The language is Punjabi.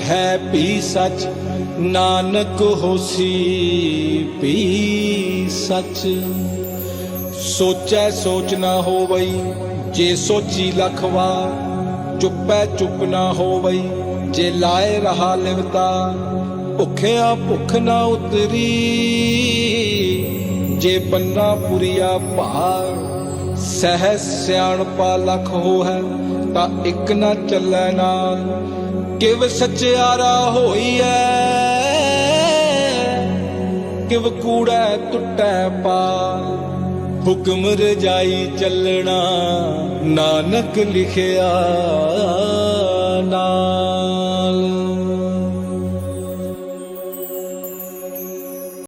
ਹੈ ਪੀ ਸਚ, ਨਾਨਕ ਹੋਸੀ ਵੀ ਸਚ। ਸੋਚੈ ਸੋਚ ਨਾ ਹੋਵਈ, ਜੇ ਸੋਚੀ ਲੱਖ ਚੁੱਪੈ ਚੁੱਪ ਨਾ ਹੋਵਈ, ਜੇ ਲਾਏ ਰਹਾ ਲਿਵਤਾ ਭੁਖਿਆ ਭੁੱਖ ਨਾ ਉਤਰੀ। ਜੇ ਬੰਨਾ ਪੁਰੀਆ ਭਾਰ, ਸਹਿ ਸਿਆਣਪਾ ਲਖ ਹੋ ਹੈ ਤਾਂ ਇੱਕ ਨਾ ਚੱਲੈ ਨਾਲ। ਕਿਵ ਸਚਿਆਰਾ ਹੋਈਐ ਕਿਵ ਕੂੜਾ ਟੁੱਟੈ ਪਾ ਹੁਕਮ ਰਜਾਈ ਚੱਲਣਾ ਨਾਨਕ ਲਿਖਿਆ ਨਾ।